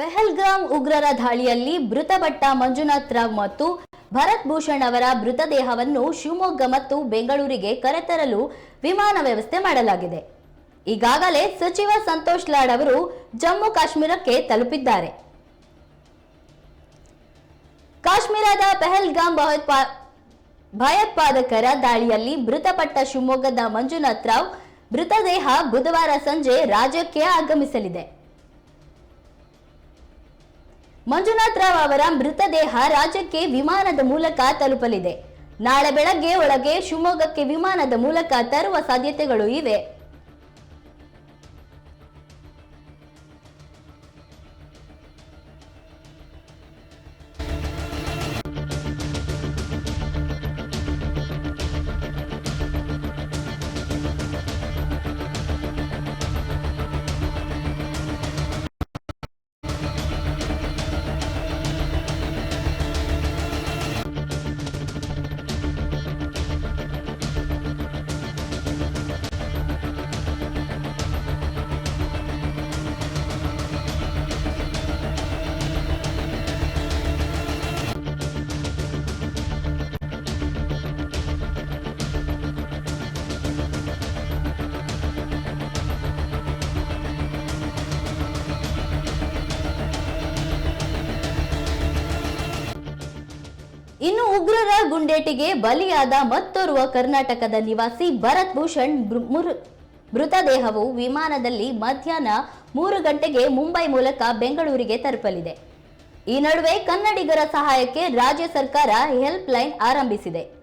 ಪೆಹಲ್ಗಾಮ್ ಉಗ್ರರ ದಾಳಿಯಲ್ಲಿ ಮೃತಪಟ್ಟ ಮಂಜುನಾಥ್ ರಾವ್ ಮತ್ತು ಭರತ್ ಭೂಷಣ್ ಅವರ ಮೃತದೇಹವನ್ನು ಶಿವಮೊಗ್ಗ ಮತ್ತು ಬೆಂಗಳೂರಿಗೆ ಕರೆತರಲು ವಿಮಾನ ವ್ಯವಸ್ಥೆ ಮಾಡಲಾಗಿದೆ. ಈಗಾಗಲೇ ಸಚಿವ ಸಂತೋಷ್ ಲಾಡ್ ಅವರು ಜಮ್ಮು ಕಾಶ್ಮೀರಕ್ಕೆ ತಲುಪಿದ್ದಾರೆ. ಕಾಶ್ಮೀರದ ಪೆಹಲ್ಗಾಮ್ ಭಯೋತ್ಪಾ, ಭಯೋತ್ಪಾದಕರ ದಾಳಿಯಲ್ಲಿ ಮೃತಪಟ್ಟ ಶಿವಮೊಗ್ಗದ ಮಂಜುನಾಥ್ ರಾವ್ ಮೃತದೇಹ ಬುಧವಾರ ಸಂಜೆ ರಾಜ್ಯಕ್ಕೆ ಆಗಮಿಸಲಿದೆ. ಮಂಜುನಾಥ್ ರಾವ್ ಅವರ ಮೃತದೇಹ ರಾಜ್ಯಕ್ಕೆ ವಿಮಾನದ ಮೂಲಕ ತಲುಪಲಿದೆ. ನಾಳೆ ಬೆಳಗ್ಗೆ ಒಳಗೆ ಶಿವಮೊಗ್ಗಕ್ಕೆ ವಿಮಾನದ ಮೂಲಕ ತರುವ ಸಾಧ್ಯತೆಗಳು ಇವೆ. ಇನ್ನು ಉಗ್ರರ ಗುಂಡೇಟಿಗೆ ಬಲಿಯಾದ ಮತ್ತೋರ್ವ ಕರ್ನಾಟಕದ ನಿವಾಸಿ ಭರತ್ ಭೂಷಣ್ ಮೃತದೇಹವು ವಿಮಾನದಲ್ಲಿ ಮಧ್ಯಾಹ್ನ ಮೂರು ಗಂಟೆಗೆ ಮುಂಬೈ ಮೂಲಕ ಬೆಂಗಳೂರಿಗೆ ತಲುಪಲಿದೆ. ಈ ನಡುವೆ ಕನ್ನಡಿಗರ ಸಹಾಯಕ್ಕೆ ರಾಜ್ಯ ಸರ್ಕಾರ ಹೆಲ್ಪ್ ಲೈನ್ ಆರಂಭಿಸಿದೆ.